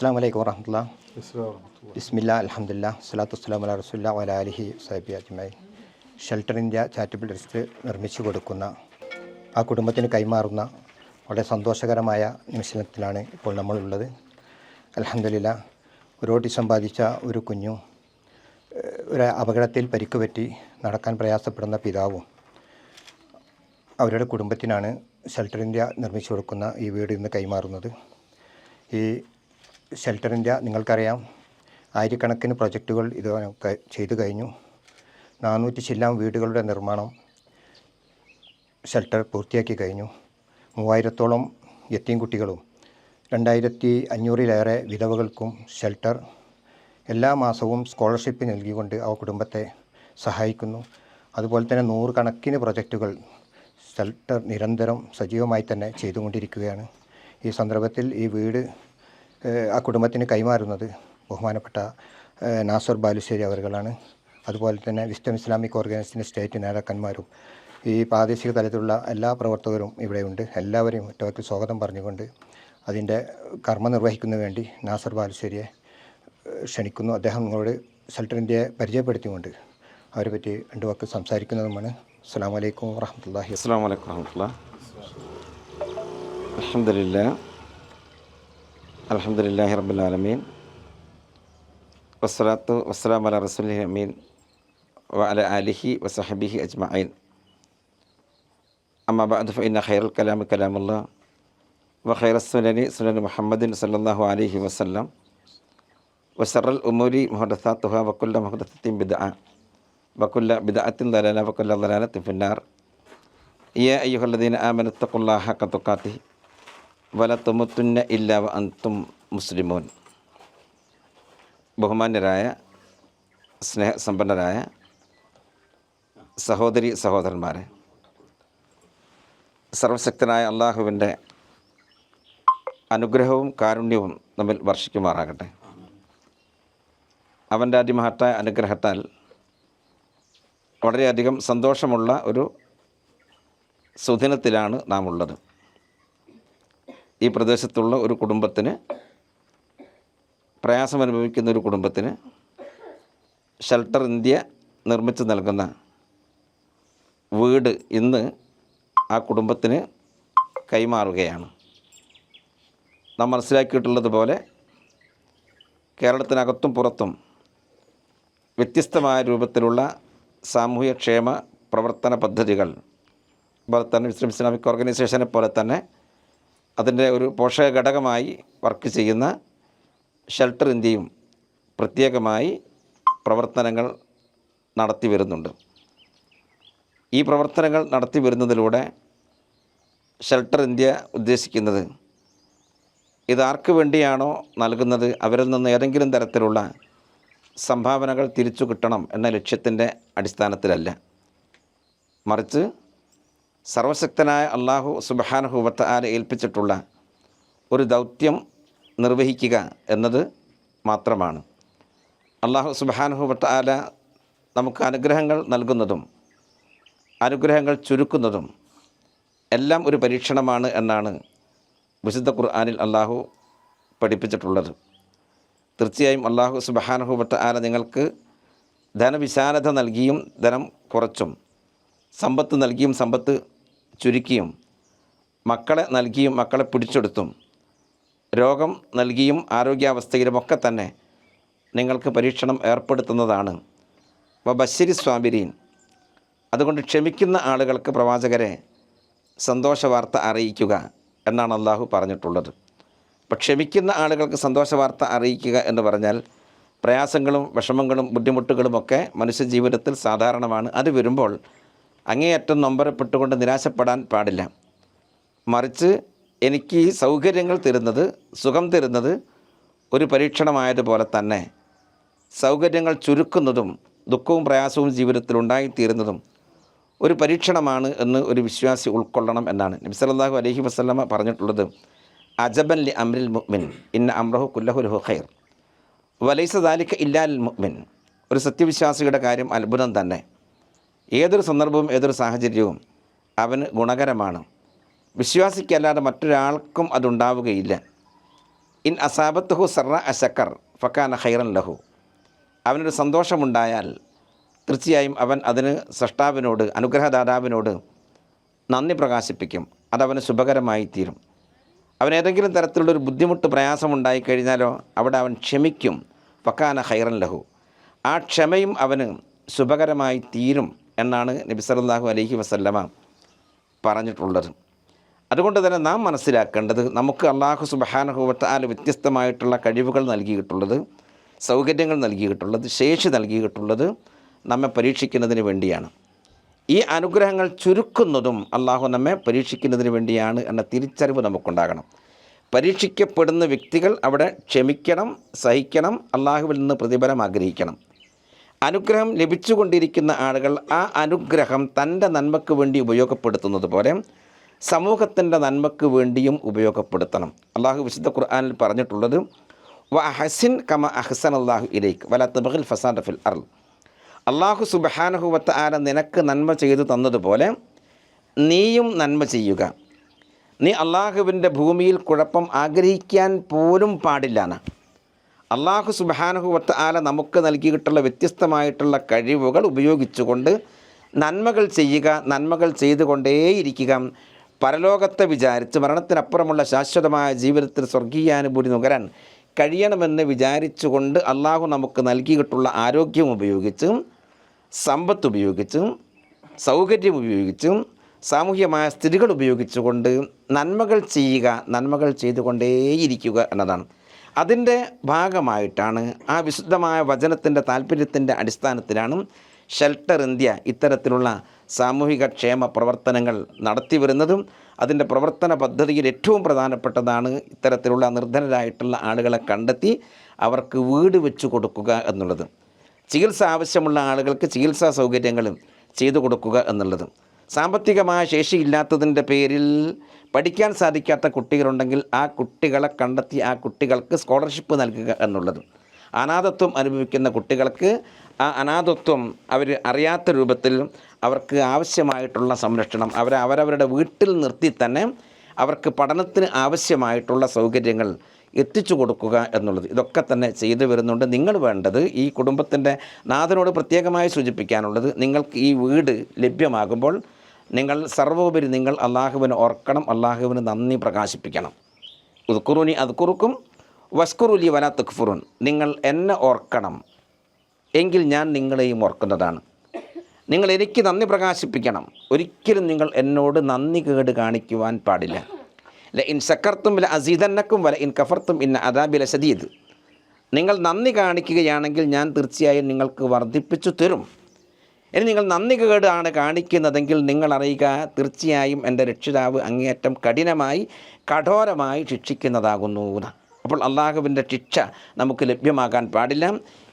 അസ്സാം വലൈക്കും വറഹമുല്ല ബിസ്മില്ല അലഹമില്ല സ്വലാത്തു വസ്സലാം അല റസുല്ല വല അലിഹി സാഹിബി അജ്മായി ഷെൽട്ടർ ഇന്ത്യ ചാരിറ്റബിൾ ട്രസ്റ്റ് നിർമ്മിച്ചു കൊടുക്കുന്ന ആ കുടുംബത്തിന് കൈമാറുന്ന വളരെ സന്തോഷകരമായ നിമിഷത്തിലാണ് ഇപ്പോൾ നമ്മളുള്ളത്. അലഹമില്ല ഒരു സമ്പാദിച്ച ഒരു കുഞ്ഞു ഒരു അപകടത്തിൽ പരിക്കുപറ്റി നടക്കാൻ പ്രയാസപ്പെടുന്ന പിതാവും അവരുടെ കുടുംബത്തിനാണ് ഷെൽട്ടർ ഇന്ത്യ നിർമ്മിച്ചു കൊടുക്കുന്ന ഈ വീട് ഇന്ന് കൈമാറുന്നത്. ഈ ഷെൽട്ടർ ഇന്ത്യ നിങ്ങൾക്കറിയാം. ആയിരക്കണക്കിന് പ്രൊജക്റ്റുകൾ ഇത് ചെയ്തു കഴിഞ്ഞു. നാനൂറ്റി ചില്ലാം വീടുകളുടെ നിർമ്മാണം ഷെൽട്ടർ പൂർത്തിയാക്കി കഴിഞ്ഞു. മൂവായിരത്തോളം എത്തിയും കുട്ടികളും രണ്ടായിരത്തി അഞ്ഞൂറിലേറെ വിധവകൾക്കും ഷെൽട്ടർ എല്ലാ മാസവും സ്കോളർഷിപ്പ് നൽകിക്കൊണ്ട് ആ കുടുംബത്തെ സഹായിക്കുന്നു. അതുപോലെ തന്നെ നൂറുകണക്കിന് പ്രൊജക്റ്റുകൾ ഷെൽട്ടർ നിരന്തരം സജീവമായി തന്നെ ചെയ്തുകൊണ്ടിരിക്കുകയാണ്. ഈ സന്ദർഭത്തിൽ ഈ വീട് ആ കുടുംബത്തിന് കൈമാറുന്നത് ബഹുമാനപ്പെട്ട നാസർ ബാലുശ്ശേരി അവറുകളാണ് അതുപോലെ തന്നെ വിസ്റ്റം ഇസ്ലാമിക് ഓർഗനൈസേഷന്റെ സ്റ്റേറ്റ് നേതാക്കന്മാരും ഈ പ്രാദേശിക തലത്തിലുള്ള എല്ലാ പ്രവർത്തകരും ഇവിടെയുണ്ട്. എല്ലാവരെയും ഒറ്റവർക്ക് സ്വാഗതം പറഞ്ഞുകൊണ്ട് അതിന്റെ കർമ്മ നിർവഹിക്കുന്നതിന് വേണ്ടി നാസർ ബാലുശ്ശേരിയെ ക്ഷണിക്കുന്നു. അദ്ദേഹം നിങ്ങളോട് ഇന്ത്യയെ പരിചയപ്പെടുത്തിക്കൊണ്ട് അവരെ പറ്റി രണ്ട് വാക്ക് സംസാരിക്കുന്നതുമാണ്. അസ്സാം വലൈക്കും വാഹമത്തല്ലാഹി അസ്സാം വലൈക്കും വാഹമത്തല്ല അലഹമില്ല അലഹമുല്ലാഹി റബ്ബുലാലമീൻ വസ്സലാത്തു വസ്സലാം അല റസുലി അമീൻ വ അല ആലിഹി വസഹബിഹി അജ്മഈൻ അമ്മ ബഅദ് ഫഇന്ന ഖൈറുൽ കലാമി കലാമുല്ലാ വ ഖൈറസ് സുനനി സുനൻ മുഹമ്മദിൻ സല്ലല്ലാഹു അലൈഹി വസല്ലം വശറൽ ഉമൂരി മുഹദസാത്തുഹ വക്കുല്ല മുഹദസത്തിൻ ബിദ്അ വക്കുല്ല ബിദ്അത്തിൻ ദലാല വക്കുല്ല ദലാലത്തിൻ ഫിന്നാർ يا أيها الذين آمنوا اتقوا الله حق تقاته വല തുമത്തുന്ന ഇല്ല അന്തും മുസ്ലിമോൻ. ബഹുമാന്യരായ സ്നേഹസമ്പന്നരായ സഹോദരി സഹോദരന്മാരെ സർവശക്തനായ അള്ളാഹുവിന്റെ അനുഗ്രഹവും കാരുണ്യവും നമ്മിൽ വർഷിക്കുമാറാകട്ടെ. അവന്റെ അതിമഹത്തായ അനുഗ്രഹത്താൽ വളരെയധികം സന്തോഷമുള്ള ഒരു സുദിനത്തിലാണ് നാം ഉള്ളത് ഈ പ്രദേശത്തുള്ള ഒരു കുടുംബത്തിന് പ്രയാസമനുഭവിക്കുന്ന ഒരു കുടുംബത്തിന് ഷെൽട്ടർ ഇന്ത്യ നിർമ്മിച്ച് നൽകുന്ന വീട് ഇന്ന് ആ കുടുംബത്തിന് കൈമാറുകയാണ്. നാം മനസ്സിലാക്കിയിട്ടുള്ളതുപോലെ കേരളത്തിനകത്തും പുറത്തും വ്യത്യസ്തമായ രൂപത്തിലുള്ള സാമൂഹ്യക്ഷേമ പ്രവർത്തന പദ്ധതികൾ അതുപോലെ തന്നെ ഇസ്ലാമിക് ഓർഗനൈസേഷനെ പോലെ തന്നെ അതിന്റെ ഒരു പോഷക ഘടകമായി വർക്ക് ചെയ്യുന്ന ഷെൽട്ടർ ഇന്ത്യയും പ്രത്യേകമായി പ്രവർത്തനങ്ങൾ നടത്തി വരുന്നുണ്ട്. ഈ പ്രവർത്തനങ്ങൾ നടത്തി വരുന്നതിലൂടെ ഷെൽട്ടർ ഇന്ത്യ ഉദ്ദേശിക്കുന്നത് ഇതാർക്ക് വേണ്ടിയാണോ നൽകുന്നത്? അവരിൽ നിന്ന് ഏതെങ്കിലും തരത്തിലുള്ള സംഭാവനകൾ തിരിച്ചു കിട്ടണം എന്ന ലക്ഷ്യത്തിന്റെ അടിസ്ഥാനത്തിലല്ല. മറിച്ച് സർവശക്തനായ അള്ളാഹു സുബഹാനഹുവത്ത ആരെ ഏൽപ്പിച്ചിട്ടുള്ള ഒരു ദൗത്യം നിർവഹിക്കുക എന്നത് മാത്രമാണ്. അള്ളാഹു സുബഹാനഹുവത്ത ആല നമുക്ക് അനുഗ്രഹങ്ങൾ നൽകുന്നതും അനുഗ്രഹങ്ങൾ ചുരുക്കുന്നതും എല്ലാം ഒരു പരീക്ഷണമാണ് എന്നാണ് വിശുദ്ധ ഖുർആാനിൽ അള്ളാഹു പഠിപ്പിച്ചിട്ടുള്ളത്. തീർച്ചയായും അള്ളാഹു സുബഹാനഹുവത്ത ആല നിങ്ങൾക്ക് ധനവിശാലത നൽകിയും ധനം കുറച്ചും സമ്പത്ത് നൽകിയും സമ്പത്ത് ചുരുക്കിയും മക്കളെ നൽകിയും മക്കളെ പിടിച്ചെടുത്തും രോഗം നൽകിയും ആരോഗ്യാവസ്ഥയിലുമൊക്കെ തന്നെ നിങ്ങൾക്ക് പരീക്ഷണം ഏർപ്പെടുത്തുന്നതാണ്. ബശരി സ്വാമിരീൻ. അതുകൊണ്ട് ക്ഷമിക്കുന്ന ആളുകൾക്ക് പ്രവാചകരെ സന്തോഷ വാർത്ത അറിയിക്കുക എന്നാണ് അള്ളാഹു പറഞ്ഞിട്ടുള്ളത്. അപ്പം ക്ഷമിക്കുന്ന ആളുകൾക്ക് സന്തോഷ വാർത്ത അറിയിക്കുക എന്ന് പറഞ്ഞാൽ പ്രയാസങ്ങളും വിഷമങ്ങളും ബുദ്ധിമുട്ടുകളുമൊക്കെ മനുഷ്യജീവിതത്തിൽ സാധാരണമാണ്. അത് വരുമ്പോൾ അങ്ങേയറ്റം നൊമ്പരപ്പെട്ടുകൊണ്ട് നിരാശപ്പെടാൻ പാടില്ല. മറിച്ച് എനിക്ക് ഈ സൗകര്യങ്ങൾ തരുന്നത് സുഖം തരുന്നത് ഒരു പരീക്ഷണമായതുപോലെ തന്നെ. സൗകര്യങ്ങൾ ചുരുക്കുന്നതും ദുഃഖവും പ്രയാസവും ജീവിതത്തിൽ ഉണ്ടായിത്തീരുന്നതും ഒരു പരീക്ഷണമാണ് എന്ന് ഒരു വിശ്വാസി ഉൾക്കൊള്ളണം എന്നാണ്. നബി അലഹി വസ്ലമ പറഞ്ഞിട്ടുള്ളത് അജബൻ ലി അമ്രിൽ മുഹ്മിൻ ഇന്ന അമ്രഹു ലഹു ഖൈർ. വലൈസ ദാലിക ഇല്ലാൽ മുഹ്മിൻ ഒരു സത്യവിശ്വാസിയുടെ കാര്യം അത്ഭുതം തന്നെ. ഏതൊരു സന്ദർഭവും ഏതൊരു സാഹചര്യവും അവന് ഗുണകരമാണ്. വിശ്വാസിക്കല്ലാതെ മറ്റൊരാൾക്കും അതുണ്ടാവുകയില്ല. ഇൻ അസാബത്തുഹു സർറ അശക്കർ ഫക്കാന ഹൈറൻ ലഹു. അവനൊരു സന്തോഷമുണ്ടായാൽ തീർച്ചയായും അവൻ അതിന് സൃഷ്ടാവിനോട് അനുഗ്രഹദാതാവിനോട് നന്ദി പ്രകാശിപ്പിക്കും. അതവന് ശുഭകരമായി തീരും. അവൻ ഏതെങ്കിലും തരത്തിലുള്ള ഒരു ബുദ്ധിമുട്ട് പ്രയാസമുണ്ടായി കഴിഞ്ഞാലോ അവിടെ അവൻ ക്ഷമിക്കും. ഫക്കാന ഹൈറൻ ലഹു. ആ ക്ഷമയും അവന് ശുഭകരമായി തീരും. എന്നാണ് നബി സല്ലല്ലാഹു അലൈഹി വസല്ലമ പറഞ്ഞിട്ടുള്ളത്. അതുകൊണ്ട് തന്നെ നാം മനസ്സിലാക്കേണ്ടത് നമുക്ക് അള്ളാഹു സുബഹാനുഭവത്താൽ വ്യത്യസ്തമായിട്ടുള്ള കഴിവുകൾ നൽകിയിട്ടുള്ളത് സൗകര്യങ്ങൾ നൽകിയിട്ടുള്ളത് ശേഷി നൽകിയിട്ടുള്ളത് നമ്മെ പരീക്ഷിക്കുന്നതിന് വേണ്ടിയാണ്. ഈ അനുഗ്രഹങ്ങൾ ചുരുക്കുന്നതും അള്ളാഹു നമ്മെ പരീക്ഷിക്കുന്നതിന് വേണ്ടിയാണ് എന്ന തിരിച്ചറിവ് നമുക്കുണ്ടാകണം. പരീക്ഷിക്കപ്പെടുന്ന വ്യക്തികൾ അവിടെ ക്ഷമിക്കണം സഹിക്കണം അള്ളാഹുവിൽ നിന്ന് പ്രതിഫലം ആഗ്രഹിക്കണം. അനുഗ്രഹം ലഭിച്ചുകൊണ്ടിരിക്കുന്ന ആളുകൾ ആ അനുഗ്രഹം തന്റെ നന്മയ്ക്ക് വേണ്ടി ഉപയോഗപ്പെടുത്തുന്നത് പോലെ സമൂഹത്തിന്റെ നന്മയ്ക്ക് വേണ്ടിയും ഉപയോഗപ്പെടുത്തണം. അള്ളാഹു വിശുദ്ധ ഖുർആാനിൽ പറഞ്ഞിട്ടുള്ളത് വ അഹസിൻ കമ അഹസൻ അള്ളാഹു ഇലേക്ക് വല തബഹിൽ ഫസാദ് ഫിൽ അർ അള്ളാഹു സുബഹാനഹുവത്ത് ആല നിനക്ക് നന്മ ചെയ്തു തന്നതുപോലെ നീയും നന്മ ചെയ്യുക. നീ അള്ളാഹുവിന്റെ ഭൂമിയിൽ കുഴപ്പം ആഗ്രഹിക്കാൻ പോലും പാടില്ലാണ് അള്ളാഹു സുബാനുഹുവത്ത് ആല നമുക്ക് നൽകിയിട്ടുള്ള വ്യത്യസ്തമായിട്ടുള്ള കഴിവുകൾ ഉപയോഗിച്ചുകൊണ്ട് നന്മകൾ ചെയ്യുക നന്മകൾ ചെയ്തുകൊണ്ടേയിരിക്കുക. പരലോകത്തെ വിചാരിച്ച് മരണത്തിനപ്പുറമുള്ള ശാശ്വതമായ ജീവിതത്തിൽ സ്വർഗീയാനുഭൂതി നുകരാൻ കഴിയണമെന്ന് വിചാരിച്ചുകൊണ്ട് അള്ളാഹു നമുക്ക് നൽകിയിട്ടുള്ള ആരോഗ്യം ഉപയോഗിച്ചും സമ്പത്ത് ഉപയോഗിച്ചും സൗകര്യം ഉപയോഗിച്ചും സാമൂഹ്യമായ സ്ഥിതികൾ ഉപയോഗിച്ചുകൊണ്ട് നന്മകൾ ചെയ്യുക നന്മകൾ ചെയ്തുകൊണ്ടേയിരിക്കുക എന്നതാണ്. അതിന്റെ ഭാഗമായിട്ടാണ് ആ വിശുദ്ധമായ വചനത്തിന്റെ താല്പര്യത്തിന്റെ അടിസ്ഥാനത്തിലാണ് ഷെൽട്ടർ ഇന്ത്യ ഇത്തരത്തിലുള്ള സാമൂഹിക ക്ഷേമ പ്രവർത്തനങ്ങൾ നടത്തി വരുന്നതും അതിന്റെ പ്രവർത്തന പദ്ധതിയിൽ ഏറ്റവും പ്രധാനപ്പെട്ടതാണ് ഇത്തരത്തിലുള്ള നിർധനരായിട്ടുള്ള ആളുകളെ കണ്ടെത്തി അവർക്ക് വീട് വെച്ചു കൊടുക്കുക എന്നുള്ളത്. ചികിത്സ ആവശ്യമുള്ള ആളുകൾക്ക് ചികിത്സാ സൗകര്യങ്ങളും ചെയ്തു കൊടുക്കുക എന്നുള്ളത്. സാമ്പത്തികമായ ശേഷിയില്ലാത്തതിന്റെ പേരിൽ പഠിക്കാൻ സാധിക്കാത്ത കുട്ടികളുണ്ടെങ്കിൽ ആ കുട്ടികളെ കണ്ടെത്തി ആ കുട്ടികൾക്ക് സ്കോളർഷിപ്പ് നൽകുക എന്നുള്ളത് അനാഥത്വം അനുഭവിക്കുന്ന കുട്ടികൾക്ക് ആ അനാഥത്വം അവർ അറിയാത്ത രൂപത്തിൽ അവർക്ക് ആവശ്യമായിട്ടുള്ള സംരക്ഷണം അവരെ അവരവരുടെ വീട്ടിൽ നിർത്തി തന്നെ അവർക്ക് പഠനത്തിന് ആവശ്യമായിട്ടുള്ള സൗകര്യങ്ങൾ എത്തിച്ചു കൊടുക്കുക എന്നുള്ളത്. ഇതൊക്കെ തന്നെ ചെയ്തു വരുന്നുണ്ട്. നിങ്ങൾ വേണ്ടത് ഈ കുടുംബത്തിന്റെ നാഥനോട് പ്രത്യേകമായി സൂചിപ്പിക്കാനുള്ളത് നിങ്ങൾക്ക് ഈ വീട് ലഭ്യമാകുമ്പോൾ നിങ്ങൾ സർവോപരി നിങ്ങൾ അള്ളാഹുവിനെ ഓർക്കണം അള്ളാഹുവിന് നന്ദി പ്രകാശിപ്പിക്കണം. ഉദ്ക്കുറുനി അദ്ക്കുറുക്കും വസ്കുറുലി വന തുക്ഫുറുൻ. നിങ്ങൾ എന്നെ ഓർക്കണം. എങ്കിൽ ഞാൻ നിങ്ങളെയും ഓർക്കുന്നതാണ്. നിങ്ങൾ എനിക്ക് നന്ദി പ്രകാശിപ്പിക്കണം. ഒരിക്കലും നിങ്ങൾ എന്നോട് നന്ദി കേട് കാണിക്കുവാൻ പാടില്ല. ല ഇൻ സക്കർത്തും വില അസീതന്നക്കും വല ഇൻ കഫർത്തും ഇന്ന അദാബില സദീദ് നിങ്ങൾ നന്ദി കാണിക്കുകയാണെങ്കിൽ ഞാൻ തീർച്ചയായും നിങ്ങൾക്ക് വർദ്ധിപ്പിച്ചു തരും. ഇനി നിങ്ങൾ നന്ദി കേടാണ് കാണിക്കുന്നതെങ്കിൽ നിങ്ങൾ അറിയുക തീർച്ചയായും എന്റെ രക്ഷിതാവ് അങ്ങേയറ്റം കഠിനമായി കഠോരമായി ശിക്ഷിക്കുന്നതാകുന്നു അപ്പോൾ അള്ളാഹുവിന്റെ ശിക്ഷ നമുക്ക് ലഭ്യമാകാൻ പാടില്ല.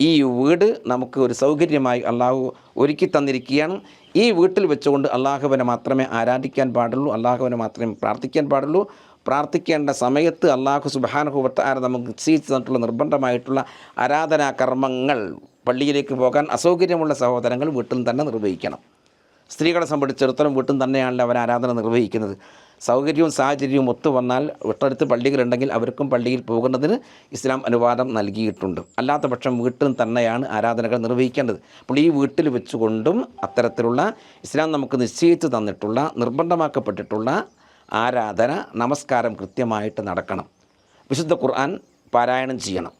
ഈ വീട് നമുക്ക് ഒരു സൗകര്യമായി അള്ളാഹു ഒരുക്കി തന്നിരിക്കുകയാണ്. ഈ വീട്ടിൽ വെച്ചുകൊണ്ട് അള്ളാഹുവിനെ മാത്രമേ ആരാധിക്കാൻ പാടുള്ളൂ അള്ളാഹുവിനെ മാത്രമേ പ്രാർത്ഥിക്കാൻ പാടുള്ളൂ. പ്രാർത്ഥിക്കേണ്ട സമയത്ത് അള്ളാഹു സുബാനുഭവത്താര നമുക്ക് നിശ്ചയിച്ചു തന്നിട്ടുള്ള നിർബന്ധമായിട്ടുള്ള ആരാധനാ കർമ്മങ്ങൾ പള്ളിയിലേക്ക് പോകാൻ അസൗകര്യമുള്ള സഹോദരങ്ങൾ വീട്ടിൽ തന്നെ നിർവഹിക്കണം. സ്ത്രീകളെ സംബന്ധിച്ചിടത്തോളം വീട്ടിൽ തന്നെയാണല്ലോ അവർ ആരാധന നിർവഹിക്കുന്നത്. സൗകര്യവും സാഹചര്യവും ഒത്തു വന്നാൽ വിട്ടടുത്ത് പള്ളികളുണ്ടെങ്കിൽ അവർക്കും പള്ളിയിൽ പോകുന്നതിന് ഇസ്ലാം അനുവാദം നൽകിയിട്ടുണ്ട്. അല്ലാത്ത പക്ഷം വീട്ടിൽ തന്നെയാണ് ആരാധനകൾ നിർവഹിക്കേണ്ടത്. അപ്പോൾ ഈ വീട്ടിൽ വെച്ചുകൊണ്ടും അത്തരത്തിലുള്ള ഇസ്ലാം നമുക്ക് നിശ്ചയിച്ച് തന്നിട്ടുള്ള നിർബന്ധമാക്കപ്പെട്ടിട്ടുള്ള ആരാധന നമസ്കാരം കൃത്യമായിട്ട് നടക്കണം. വിശുദ്ധ ഖുർആൻ പാരായണം ചെയ്യണം.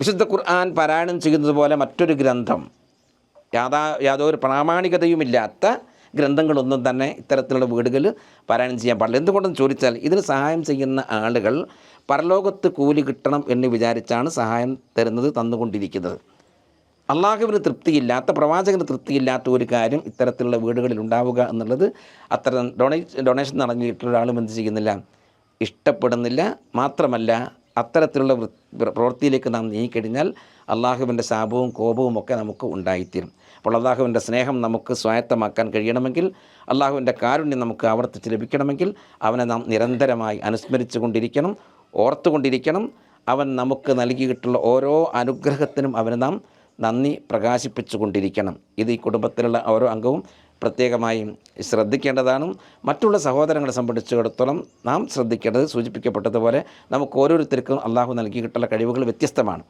വിശുദ്ധ ഖുർആൻ പാരായണം ചെയ്യുന്നത് പോലെ മറ്റൊരു ഗ്രന്ഥം യാതാ യാതൊരു പ്രാമാണികതയുമില്ലാത്ത ഗ്രന്ഥങ്ങളൊന്നും തന്നെ ഇത്തരത്തിലുള്ള വീടുകളിൽ പാരായണം ചെയ്യാൻ പാടില്ല. എന്തുകൊണ്ടെന്ന് ചോദിച്ചാൽ ഇതിന് സഹായം ചെയ്യുന്ന ആളുകൾ പരലോകത്ത് കൂലി കിട്ടണം എന്ന് വിചാരിച്ചാണ് സഹായം തരുന്നത് തന്നുകൊണ്ടിരിക്കുന്നത്. അള്ളാഹുവിന് തൃപ്തിയില്ലാത്ത പ്രവാചകന് തൃപ്തിയില്ലാത്ത ഒരു കാര്യം ഇത്തരത്തിലുള്ള വീടുകളിൽ ഉണ്ടാവുക എന്നുള്ളത് അത്തരം ഡൊണേ ഡൊണേഷൻ നടങ്ങിയിട്ടുള്ള ഒരാളും എന്ത് ചെയ്യുന്നില്ല ഇഷ്ടപ്പെടുന്നില്ല. മാത്രമല്ല അത്തരത്തിലുള്ള പ്രവൃത്തിയിലേക്ക് നാം നീങ്ങിക്കഴിഞ്ഞാൽ അള്ളാഹുവിന്റെ ശാപവും കോപവും ഒക്കെ നമുക്ക് ഉണ്ടായിത്തീരും. അപ്പോൾ അള്ളാഹുവിന്റെ സ്നേഹം നമുക്ക് സ്വായത്തമാക്കാൻ കഴിയണമെങ്കിൽ അള്ളാഹുവിന്റെ കാരുണ്യം നമുക്ക് ആവർത്തിച്ച് ലഭിക്കണമെങ്കിൽ അവനെ നാം നിരന്തരമായി അനുസ്മരിച്ചു കൊണ്ടിരിക്കണം ഓർത്തുകൊണ്ടിരിക്കണം. അവൻ നമുക്ക് നൽകിയിട്ടുള്ള ഓരോ അനുഗ്രഹത്തിനും അവനെ നാം നന്ദി പ്രകാശിപ്പിച്ചു കൊണ്ടിരിക്കണം ഇത് ഈ കുടുംബത്തിലുള്ള ഓരോ അംഗവും പ്രത്യേകമായും ശ്രദ്ധിക്കേണ്ടതാണ്. മറ്റുള്ള സഹോദരങ്ങളെ സംബന്ധിച്ചിടത്തോളം നാം ശ്രദ്ധിക്കേണ്ടത് സൂചിപ്പിക്കപ്പെട്ടതുപോലെ നമുക്ക് ഓരോരുത്തർക്കും അള്ളാഹു നൽകിയിട്ടുള്ള കഴിവുകൾ വ്യത്യസ്തമാണ്.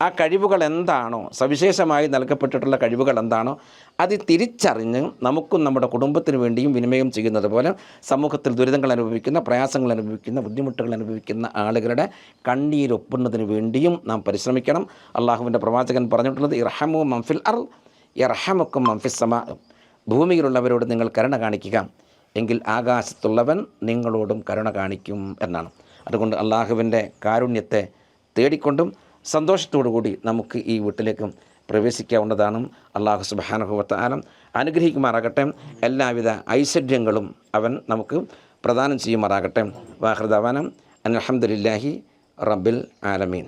ആ കഴിവുകൾ എന്താണോ സവിശേഷമായി നൽകപ്പെട്ടിട്ടുള്ള കഴിവുകൾ എന്താണോ അത് തിരിച്ചറിഞ്ഞ് നമുക്കും നമ്മുടെ കുടുംബത്തിന് വേണ്ടിയും വിനിമയം ചെയ്യുന്നത് പോലെ സമൂഹത്തിൽ ദുരിതങ്ങൾ അനുഭവിക്കുന്ന പ്രയാസങ്ങൾ അനുഭവിക്കുന്ന ബുദ്ധിമുട്ടുകൾ അനുഭവിക്കുന്ന ആളുകളുടെ കണ്ണീരൊപ്പുന്നതിന് വേണ്ടിയും നാം പരിശ്രമിക്കണം. അള്ളാഹുവിന്റെ പ്രവാചകൻ പറഞ്ഞിട്ടുള്ളത് ഇർഹമു മംഫിൽ അർ ഇർഹമുക്കും മംഫിസമ സമ ഭൂമിയിലുള്ളവരോട് നിങ്ങൾ കരുണ കാണിക്കുക. എങ്കിൽ ആകാശത്തുള്ളവൻ നിങ്ങളോടും കരുണ കാണിക്കും എന്നാണ്. അതുകൊണ്ട് അള്ളാഹുവിന്റെ കാരുണ്യത്തെ തേടിക്കൊണ്ടും സന്തോഷത്തോടു കൂടി നമുക്ക് ഈ വീട്ടിലേക്ക് പ്രവേശിക്കാവുന്നതാണ്. അള്ളാഹു സുബാനുഭവത്ത ആലം അനുഗ്രഹിക്കുമാറാകട്ടെ. എല്ലാവിധ ഐശ്വര്യങ്ങളും അവൻ നമുക്ക് പ്രദാനം ചെയ്യുമാറാകട്ടെ. വാഹൃദാവാനം അഹമ്മദില്ലാഹി റബ്ബിൽ ആലമീൻ.